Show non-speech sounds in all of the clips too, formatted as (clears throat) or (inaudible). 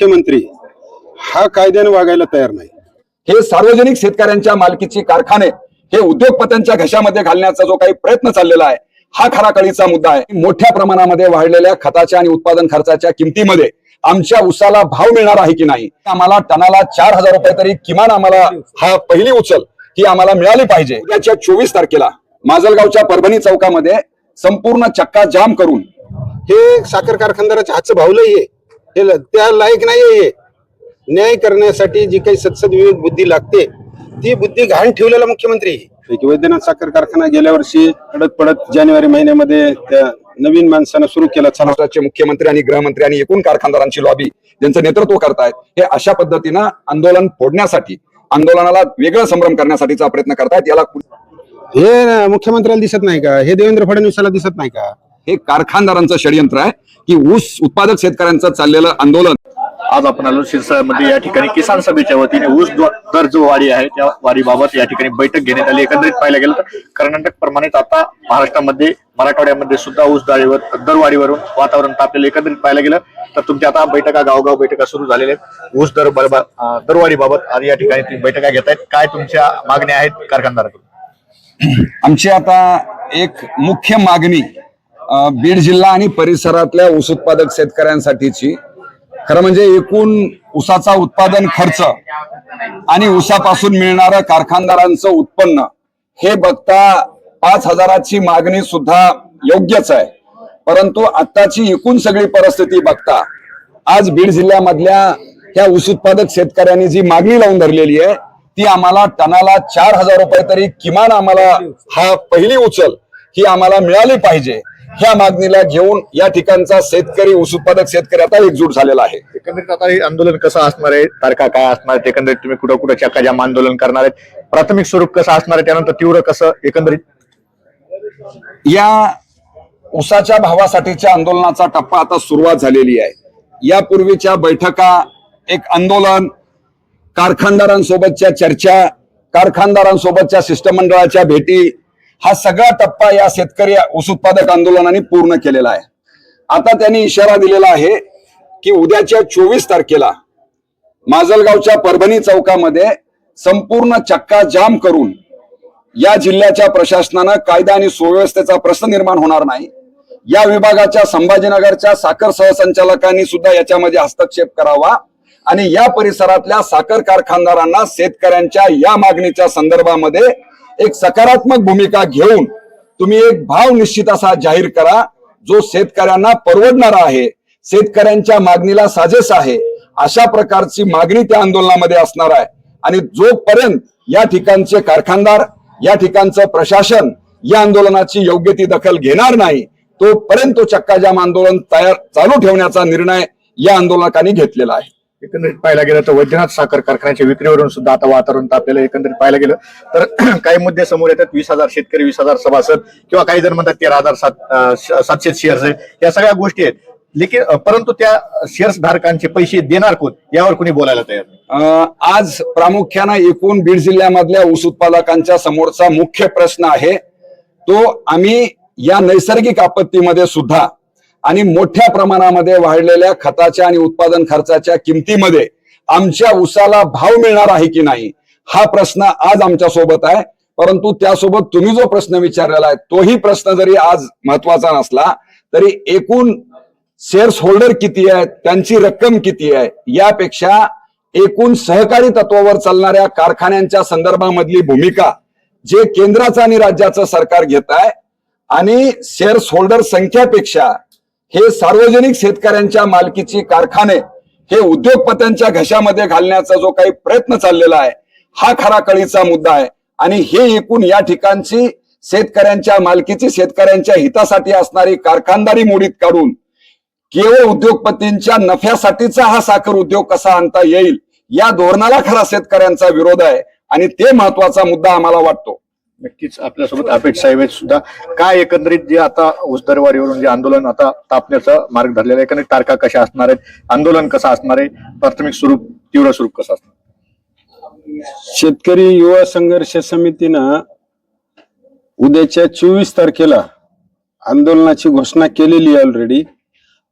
मुख्यमंत्री हा कायद्याने वागायला तयार नाही. हे सार्वजनिक शेतकऱ्यांच्या मालकीची कारखाने हे उद्योगपत्यांच्या घशामध्ये घालण्याचा जो काही प्रयत्न चाललेला आहे हा खरा कळीचा मुद्दा आहे. मोठ्या प्रमाणामध्ये वाढलेल्या खताच्या आणि उत्पादन खर्चाच्या किमतीमध्ये आमच्या उसाला भाव मिळणार आहे की नाही? आम्हाला टनाला चार हजार रुपये तरी किमान आम्हाला हा पहिली उचल ही आम्हाला मिळाली पाहिजे. उद्याच्या चोवीस तारखेला माजलगावच्या परभणी चौकामध्ये संपूर्ण चक्का जाम करून हे साखर कारखानदाराच्या हातचं भावलंही आहे. हे ल- त्या लायक नाही हे. न्याय करण्यासाठी जी काही सत्सद विवेक बुद्धी लागते ती बुद्धी घाण ठेवलेला मुख्यमंत्री आहे. वैद्यनाथ साखर कारखाना गेल्या वर्षी पडत पडत जानेवारी महिन्यामध्ये त्या नवीन माणसानं सुरू केला. महाराष्ट्राचे मुख्यमंत्री आणि गृहमंत्री आणि एकूण कारखानदारांची लॉबी ज्यांचं नेतृत्व करतायत हे अशा पद्धतीनं आंदोलन फोडण्यासाठी आंदोलनाला वेगळं संभ्रम करण्यासाठीचा प्रयत्न करतायत याला हे मुख्यमंत्र्याला दिसत नाही का? हे देवेंद्र फडणवीसाला दिसत नाही का? हे कारखानदारांचं षडयंत्र आहे की ऊस उत्पादक शेतकऱ्यांचं चाललेलं आंदोलन. आज आपण आलो शिरसाळमध्ये या ठिकाणी किसान सभेच्या वतीने ऊस दर जो वाढी आहे त्या वाढीबाबत या ठिकाणी बैठक घेण्यात आली. एकंदरीत पाहायला गेलं तर कर्नाटक प्रमाणेच आता महाराष्ट्रामध्ये मराठवाड्यामध्ये सुद्धा ऊस दाळीवर दरवाढीवरून वातावरण तापलेलं एकंदरीत पाहायला गेलं तर तुमच्या आता बैठका गावगाव बैठका सुरू झालेल्या आहेत. ऊस दर दरवाढीबाबत आज या ठिकाणी तुम्ही बैठका घेत आहेत. काय तुमच्या मागण्या आहेत कारखानदाराकडून? आमची आता एक मुख्य मागणी बीड जिल्हा आणि परिसरातल्या ऊस उत्पादक शेतकऱ्यांसाठीची. खरं म्हणजे एकूण ऊसाचा उत्पादन खर्च आणि ऊसापासून मिळणारं कारखानदारांचं उत्पन्न हे बघता पाच हजाराची मागणी सुद्धा योग्यच आहे. परंतु आत्ताची एकूण सगळी परिस्थिती बघता आज बीड जिल्ह्यामधल्या त्या ऊस उत्पादक शेतकऱ्यांनी जी मागणी लावून धरलेली आहे ती आम्हाला टनाला चार हजार रुपये तरी किमान आम्हाला हा पहिली उचल ही आम्हाला मिळाली पाहिजे. ह्या मागणीला घेऊन या ठिकाणचा शेतकरी ऊस उत्पादक शेतकरी आता एकजूट झालेला आहे. एकंदरीत आता हे आंदोलन कसं असणार आहे? तारखा काय असणार आहेत? एकंदरीत तुम्ही कुठं कुठं चक्का जाम आंदोलन करणार आहेत? प्राथमिक स्वरूप कसं असणार आहे? त्यानंतर तीव्र कसं एकंदरीत? या ऊसाच्या भावासाठीच्या आंदोलनाचा टप्पा आता सुरुवात झालेली आहे. यापूर्वीच्या बैठका एक आंदोलन कारखानदारांसोबतच्या चर्चा कारखानदारांसोबतच्या शिष्टमंडळाच्या भेटी हा सगळा टप्पा या शेतकरी ऊस उत्पादक आंदोलनाने पूर्ण केलेला आहे. आता त्यांनी इशारा दिलेला आहे की उद्याच्या चोवीस तारखेला माजलगावच्या परभणी चौकामध्ये संपूर्ण चक्का जाम करून या जिल्ह्याच्या प्रशासनानं कायदा आणि सुव्यवस्थेचा प्रश्न निर्माण होणार नाही. या विभागाच्या संभाजीनगरच्या साखर सहसंचालकांनी सुद्धा याच्यामध्ये हस्तक्षेप करावा आणि या परिसरातल्या साखर कारखानदारांना शेतकऱ्यांच्या या मागणीच्या संदर्भामध्ये एक सकारात्मक भूमिका घेऊन तुम्ही एक भाव निश्चित असा जाहीर करा जो शेतकऱ्यांना परवडणारा आहे शेतकऱ्यांच्या मागणीला साजेस आहे अशा प्रकारची मागणी त्या आंदोलनामध्ये असणार आहे. आणि जोपर्यंत या ठिकाणचे कारखानदार या ठिकाणचं प्रशासन या आंदोलनाची योग्य ती दखल घेणार नाही तोपर्यंत तो चक्काजाम आंदोलन तयार चालू ठेवण्याचा निर्णय या आंदोलकांनी घेतलेला आहे. एकंदरीत पाहायला गेलं तर वैद्यनाथ साखर कारखान्याच्या विक्रीवरून सुद्धा आता वातावरण आपल्याला एकंदरीत पाहायला गेलं तर (clears throat) काही मुद्दे समोर येतात. वीस हजार शेतकरी वीस हजार सभासद किंवा काही जण म्हणतात तेरा हजार सात सातशे शेअर्स आहे. या सगळ्या गोष्टी आहेत. लेकिन परंतु त्या शेअर्स धारकांचे पैसे देणार कोण? यावर कोणी बोलायला तयार नाही. अं, आज प्रामुख्यानं एकूण बीड जिल्ह्यामधल्या ऊस उत्पादकांच्या समोरचा मुख्य प्रश्न आहे. तो आम्ही या नैसर्गिक आपत्तीमध्ये सुद्धा आणि मोठ्या प्रमाणामध्ये वाढलेल्या खताच्या आणि उत्पादन खर्चाच्या किमतीमध्ये आमच्या उसाला भाव मिळणार आहे की नाही हा प्रश्न आज आमच्यासोबत आहे. परंतु त्यासोबत तुम्ही जो प्रश्न विचारलेला आहे तोही प्रश्न जरी आज महत्त्वाचा नसला तरी एकूण शेअर्स होल्डर किती आहेत त्यांची रक्कम किती आहे यापेक्षा एकूण सहकारी तत्वावर चालणाऱ्या कारखान्यांच्या संदर्भामधली भूमिका जे केंद्राचं आणि राज्याचं सरकार घेत आहे आणि शेअर्स होल्डर संख्यापेक्षा हे सार्वजनिक शेतकऱ्यांच्या मालकीची कारखाने हे उद्योगपत्यांच्या घशामध्ये घालण्याचा जो काही प्रयत्न चाललेला आहे हा खरा कळीचा मुद्दा आहे. आणि हे एकूण या ठिकाणची शेतकऱ्यांच्या मालकीची शेतकऱ्यांच्या हितासाठी असणारी कारखानदारी मोडीत काढून केवळ उद्योगपतींच्या नफ्यासाठीचा हा साखर उद्योग कसा आणता येईल या धोरणाला खरा शेतकऱ्यांचा विरोध आहे. आणि ते महत्त्वाचा मुद्दा आम्हाला वाटतो. नक्कीच आपल्यासोबत आपेट साहेब आहेत सुद्धा. काय एकंदरीत जे आता उसदरवारीवरून जे आंदोलन आता तापण्याचा मार्ग धरलेला आहे कारण तारखा कशा असणार आहेत आंदोलन कसं असणार आहे प्राथमिक स्वरूप तीव्र स्वरूप कसं असणार? शेतकरी युवा संघर्ष समितीनं उद्याच्या चोवीस तारखेला आंदोलनाची घोषणा केलेली आहे ऑलरेडी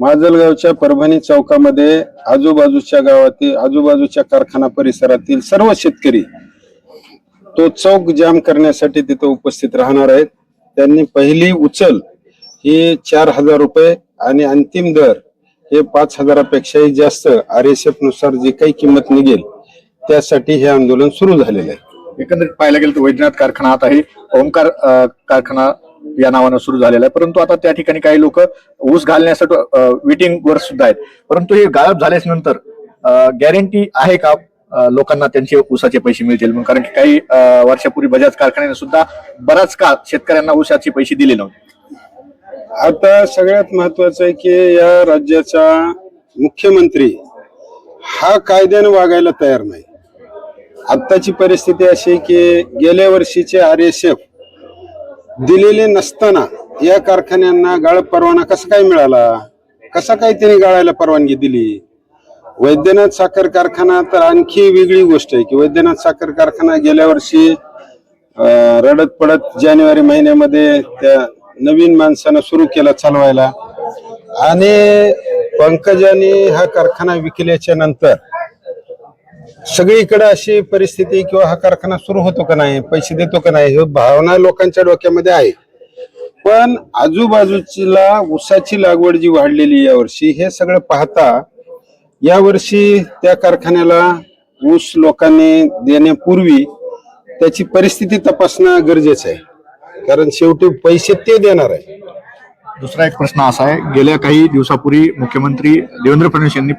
माजलगावच्या परभणी चौकामध्ये आजूबाजूच्या गावातील आजूबाजूच्या कारखाना परिसरातील सर्व शेतकरी तो चौक जाम करण्यासाठी तिथं उपस्थित राहणार आहेत. त्यांनी पहिली उचल ही चार हजार रुपये आणि अंतिम दर हे पाच हजारापेक्षाही जास्त आर एस एफनुसार जी काही किंमत निघेल त्यासाठी हे आंदोलन सुरू झालेलं आहे. एकंदरीत पाहायला गेलं तर वैद्यनाथ कारखाना आता हे ओंकार कारखाना या नावानं सुरू झालेला आहे. परंतु आता त्या ठिकाणी काही लोक ऊस घालण्यासाठी वेटिंग वर सुद्धा आहेत. परंतु हे गायब झाल्याच नंतर गॅरंटी आहे का? लोकांना त्यांचे ऊसाचे पैसे मिळतील म्हणून. कारण की काही वर्षापूर्वी बजाज कारखान्याने सुद्धा बराच काळ शेतकऱ्यांना ऊसाचे पैसे दिले नव्हते. आता सगळ्यात महत्वाचं आहे की या राज्याचा मुख्यमंत्री हा कायद्याने वागायला तयार नाही. आत्ताची परिस्थिती अशी आहे की गेल्या वर्षीचे आर एस एफ दिलेले नसताना या कारखान्यांना गाळप परवाना कसा काय मिळाला? कसा काय त्यांनी गाळायला परवानगी दिली? वैद्यनाथ साखर कारखाना तर आणखी वेगळी गोष्ट आहे की वैद्यनाथ साखर कारखाना गेल्या वर्षी रडत पडत जानेवारी महिन्यामध्ये त्या नवीन माणसानं सुरू केला चालवायला. आणि पंकजाने हा कारखाना विकल्याच्या नंतर सगळीकडे अशी परिस्थिती किंवा हा कारखाना सुरू होतो का नाही पैसे देतो का नाही हे भावना लोकांच्या डोक्यामध्ये आहे. पण आजूबाजूला ऊसाची लागवड जी वाढलेली यावर्षी हे सगळं पाहता यावर्षी त्या कारखान्याला ऊस लोकांनी देण्यापूर्वी त्याची परिस्थिती तपासणं गरजेचं आहे. कारण शेवटी पैसे ते देणार आहे. दुसरा एक प्रश्न असा आहे गेल्या काही दिवसापूर्वी मुख्यमंत्री देवेंद्र फडणवीस यांनी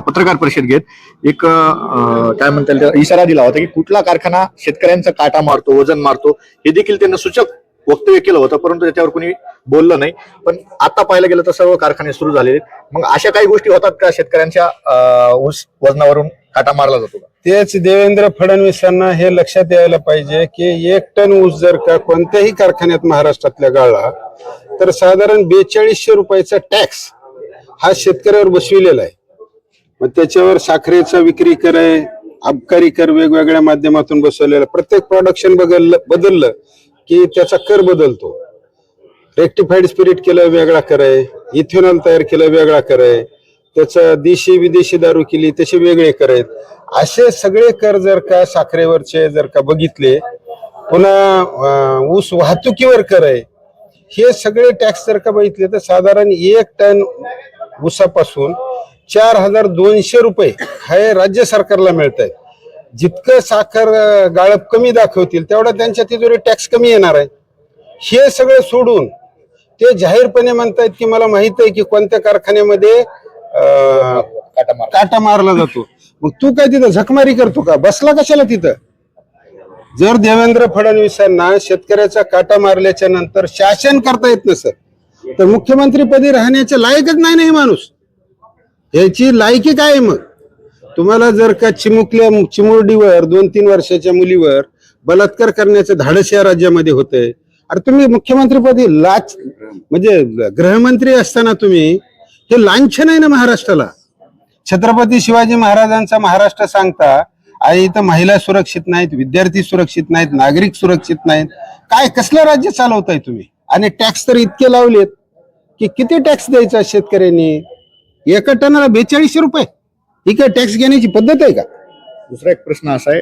पत्रकार परिषद घेत एक काय म्हणता त्याला इशारा दिला होता की कुठला कारखाना शेतकऱ्यांचा काटा मारतो वजन मारतो हे देखील त्यांना सूचक वक्तव्य केलं होतं परंतु त्याच्यावर कुणी बोललं नाही. पण आता पाहायला गेलं तर सर्व कारखाने सुरू झालेले मग अशा काही गोष्टी होतात का? शेतकऱ्यांच्या ऊस वजनावरून काटा मारला जातो का? तेच देवेंद्र फडणवीसांना हे लक्षात यायला पाहिजे की एक टन ऊस जर का कोणत्याही कारखान्यात महाराष्ट्रातल्या गाळला तर साधारण बेचाळीसशे रुपयाचा टॅक्स हा शेतकऱ्यावर बसविलेला आहे. मग त्याच्यावर साखरेचा विक्री कर आहे अबकारी कर वेगवेगळ्या माध्यमातून बसवलेला प्रत्येक प्रोडक्शन बदललं बदललं की त्याचा कर बदलतो. रेक्टिफाईड स्पिरिट केलं वेगळा कर आहे इथेनॉल तयार केलं वेगळा कर आहे त्याचं देशी विदेशी दारू केली त्याचे वेगळे कर आहेत असे सगळे कर जर का साखरेवरचे जर का बघितले पुन्हा ऊस वाहतुकीवर कर आहे हे सगळे टॅक्स जर का बघितले तर साधारण एक टन ऊसापासून चार हजार दोनशे रुपये हे राज्य सरकारला मिळत आहे जितकं साखर गाळप कमी दाखवतील तेवढा त्यांच्या तिजोरी टॅक्स कमी येणार आहे. हे सगळं सोडून ते जाहीरपणे म्हणतायत की मला माहीत आहे की कोणत्या कारखान्यामध्ये काटा मार काटा मारला जातो. मग तू काय तिथं झकमारी करतो का? बसला कशाला तिथं? जर देवेंद्र फडणवीसांना शेतकऱ्याचा काटा मारल्याच्या नंतर शासन करता येत नसत तर मुख्यमंत्रीपदी राहण्याचे लायकच नाही ना हे माणूस. ह्याची लायकी काय आहे मग? तुम्हाला जर का चिमुकल्या चिमुरडीवर दोन तीन वर्षाच्या मुलीवर बलात्कार करण्याचं धाडस या राज्यामध्ये होतंय अरे तुम्ही मुख्यमंत्रीपदी लाच म्हणजे गृहमंत्री असताना तुम्ही हे लांछन आहे ना महाराष्ट्राला? छत्रपती शिवाजी महाराजांचा महाराष्ट्र सांगता आणि इथं महिला सुरक्षित नाहीत विद्यार्थी सुरक्षित नाहीत नागरिक सुरक्षित नाहीत. काय कसलं राज्य चालवताय तुम्ही? आणि टॅक्स तर इतके लावलेत की किती टॅक्स द्यायचा शेतकऱ्यांनी? एका टनाला बेचाळीसशे रुपये. ही काय टॅक्स घेण्याची पद्धत आहे का? दुसरा एक प्रश्न असा आहे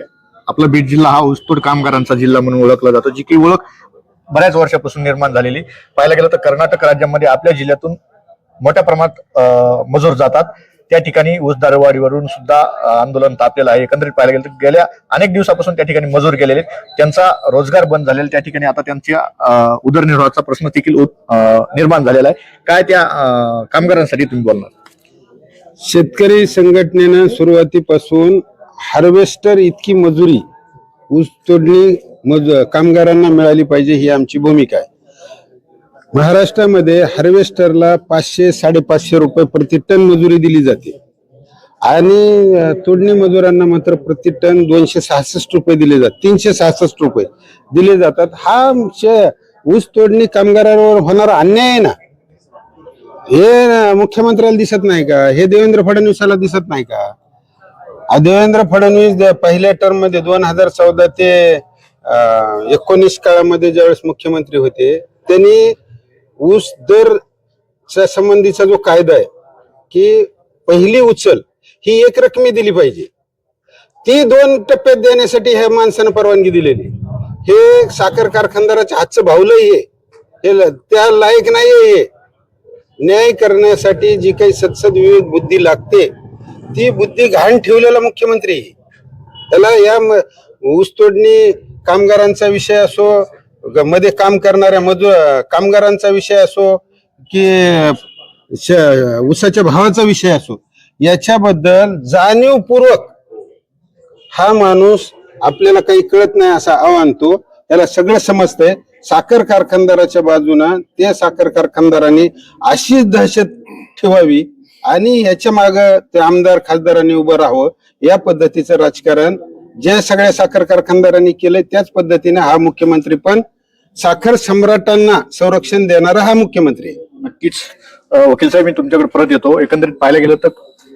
आपला बीड जिल्हा हा ऊसतोड कामगारांचा जिल्हा म्हणून ओळखला जातो जी की ओळख बऱ्याच वर्षापासून निर्माण झालेली. पाहायला गेलं तर कर्नाटक राज्यामध्ये आपल्या जिल्ह्यातून मोठ्या प्रमाणात अं, मजूर जातात. त्या ठिकाणी ऊस दरवाढीवरून सुद्धा आंदोलन तापलेलं आहे. एकंदरीत पाहायला गेलं तर गेल्या अनेक दिवसापासून त्या ठिकाणी मजूर गेलेले त्यांचा रोजगार बंद झालेला त्या ठिकाणी आता त्यांच्या उदरनिर्वाहाचा प्रश्न देखील निर्माण झालेला आहे. काय त्या कामगारांसाठी तुम्ही बोलणार? शेतकरी संघटनेनं सुरुवातीपासून हार्वेस्टर इतकी मजुरी ऊस तोडणी मज कामगारांना मिळाली पाहिजे ही आमची भूमिका आहे. महाराष्ट्रामध्ये हार्वेस्टरला पाचशे साडेपाचशे रुपये प्रति टन मजुरी दिली जाते. आणि तोडणी मजुरांना मात्र प्रति टन दोनशे सहासष्ट रुपये दिले जातात तीनशे सहासष्ट रुपये दिले जातात. हा ऊस तोडणी कामगारांवर होणारा अन्याय आहे ना? हे मुख्यमंत्र्याला दिसत नाही का? हे देवेंद्र फडणवीसाला दिसत नाही का? देवेंद्र फडणवीस पहिल्या टर्ममध्ये दोन हजार चौदा ते एकोणीस काळामध्ये ज्यावेळेस मुख्यमंत्री होते त्यांनी ऊस दर च्या संबंधीचा जो कायदा आहे की पहिली उचल ही एक रकमी दिली पाहिजे. ती दोन टप्प्यात देण्यासाठी ह्या माणसानं परवानगी दिलेली. हे साखर कारखानदाराच्या हातचं भावलंही आहे. हे ल- त्या लायक नाही हे. न्याय करण्यासाठी जी काही सत्सद विवेक बुद्धी लागते ती बुद्धी घाण ठेवलेला मुख्यमंत्री त्याला या ऊसतोडणी कामगारांचा विषय असो मध्ये काम करणाऱ्या मजूर कामगारांचा विषय असो की श- ऊसाच्या भावाचा विषय असो याच्याबद्दल जाणीवपूर्वक हा माणूस आपल्याला काही कळत नाही असा आणतो त्याला सगळं समजतंय. साखर कारखानदाराच्या बाजूनं त्या साखर कारखानदारांनी अशीच दहशत ठेवावी आणि ह्याच्या माग ते आमदार खासदारांनी उभं राहावं या पद्धतीचं राजकारण ज्या सगळ्या साखर कारखानदारांनी केलंय त्याच पद्धतीने हा मुख्यमंत्री पण साखर सम्राटांना संरक्षण देणारा हा मुख्यमंत्री आहे. नक्कीच. वकील साहेब मी तुमच्याकडे परत येतो. एकंदरीत पाहायला गेलं तर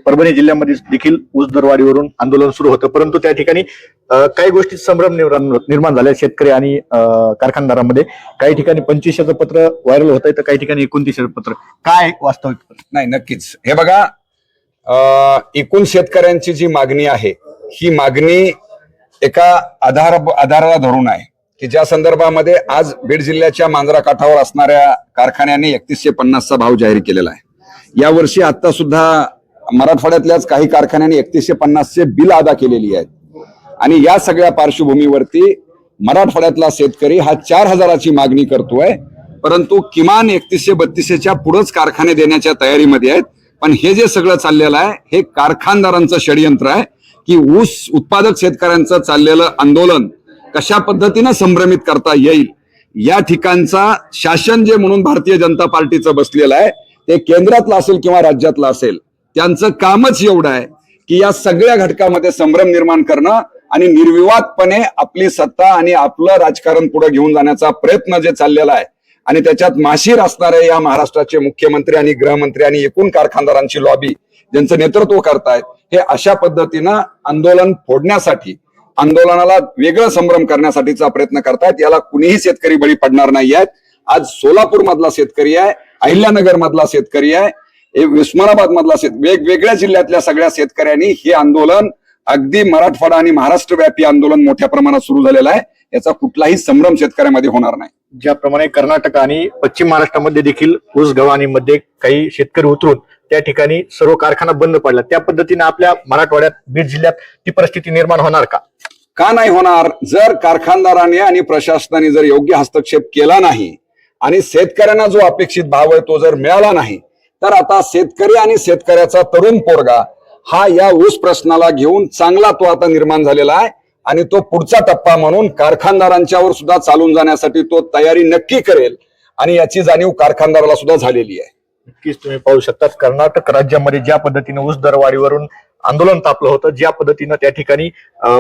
परभणी जिल्ह्यामध्ये देखील ऊस दरवाढीवरून आंदोलन सुरू होतं. परंतु त्या ठिकाणी काही गोष्टी संभ्रम निर्माण निर्माण झाल्या शेतकरी आणि कारखानदारांमध्ये. काही ठिकाणी पंचवीसशेचं पत्र व्हायरल होत आहे तर काही ठिकाणी एकोणतीसशे पत्र. काय वास्तविक नाही नक्कीच. हे बघा अं, एकूण शेतकऱ्यांची जी मागणी आहे ही मागणी एका आधार आधाराला धरून आहे की ज्या संदर्भामध्ये आज बीड जिल्ह्याच्या मांजरा काठावर असणाऱ्या कारखान्याने एकतीसशे पन्नासचा भाव जाहीर केलेला आहे. यावर्षी आता सुद्धा मराठवाड्यातल्याच काही कारखान्यांनी एकतीसशे पन्नासचे बिल अदा केलेली आहेत. आणि या सगळ्या पार्श्वभूमीवरती मराठवाड्यातला शेतकरी हा चार हजाराची मागणी करतोय परंतु किमान एकतीसशे बत्तीसशेच्या पुढेच कारखाने देण्याच्या तयारीमध्ये आहेत. पण हे जे सगळं चाललेलं आहे हे कारखानदारांचं षडयंत्र आहे की ऊस उत्पादक शेतकऱ्यांचं चाललेलं आंदोलन कशा पद्धतीनं संभ्रमित करता येईल या ठिकाणचा शासन जे म्हणून भारतीय जनता पार्टीचं बसलेलं आहे ते केंद्रातलं असेल किंवा राज्यातलं असेल त्यांचं कामच एवढं आहे की या सगळ्या घटकामध्ये संभ्रम निर्माण करणं आणि निर्विवादपणे आपली सत्ता आणि आपलं राजकारण पुढे घेऊन जाण्याचा प्रयत्न जे चाललेला आहे आणि त्याच्यात माशीर असणारे या महाराष्ट्राचे मुख्यमंत्री आणि गृहमंत्री आणि एकूण कारखानदारांची लॉबी ज्यांचं नेतृत्व करतायत हे अशा पद्धतीनं आंदोलन फोडण्यासाठी आंदोलनाला वेगळं संभ्रम करण्यासाठीचा प्रयत्न करतायत. याला कुणीही शेतकरी बळी पडणार नाही आहेत आज सोलापूर मधला शेतकरी आहे अहिल्यानगर मधला शेतकरी आहे. उस्मानाबाद मधला शेत वेगवेगळ्या जिल्ह्यातल्या सगळ्या शेतकऱ्यांनी हे आंदोलन अगदी मराठवाडा आणि महाराष्ट्र व्यापी आंदोलन मोठ्या प्रमाणात सुरू झालेलं आहे. याचा कुठलाही संभ्रम शेतकऱ्यामध्ये होणार नाही. ज्याप्रमाणे कर्नाटक आणि पश्चिम महाराष्ट्रामध्ये देखील ऊस गव्हाणीमध्ये काही शेतकरी उतरून त्या ठिकाणी सर्व कारखाना बंद पडला त्या पद्धतीने आपल्या मराठवाड्यात बीड जिल्ह्यात ती परिस्थिती निर्माण होणार का? का नाही होणार? जर कारखानदाराने आणि प्रशासनाने जर योग्य हस्तक्षेप केला नाही आणि शेतकऱ्यांना जो अपेक्षित भाव आहे तो जर मिळाला नाही तर आता शेतकरी आणि शेतकऱ्याचा तरुण पोरगा हा या ऊस प्रश्नाला घेऊन चांगला तो आता निर्माण झालेला आहे आणि तो पुढचा टप्पा म्हणून कारखानदारांच्यावर सुद्धा चालून जाण्यासाठी तो तयारी नक्की करेल आणि याची जाणीव कारखानदाराला सुद्धा झालेली आहे. नक्कीच तुम्ही पाहू शकता कर्नाटक राज्यामध्ये ज्या पद्धतीने ऊस दरवाढीवरून आंदोलन तापलं होतं. ज्या पद्धतीनं त्या ठिकाणी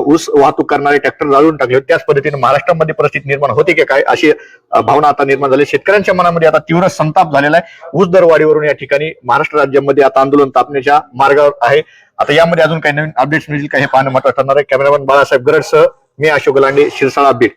ऊस वाहतूक करणारे ट्रॅक्टर जाळून टाकले होते त्याच पद्धतीने महाराष्ट्रामध्ये परिस्थिती निर्माण होते की काय अशी भावना आता निर्माण झाली. शेतकऱ्यांच्या मनामध्ये आता तीव्र संताप झालेला आहे. ऊस दरवाढीवरून या ठिकाणी महाराष्ट्र राज्यामध्ये आता आंदोलन तापण्याच्या मार्गावर आहे. आता यामध्ये अजून काही नवीन अपडेट्स मिळतील काही पाहणं महत्वाचं ठरणार आहे. कॅमेरामॅन बाळासाहेब गरडसह मी अशोक लांडे शिरसाळा बीड.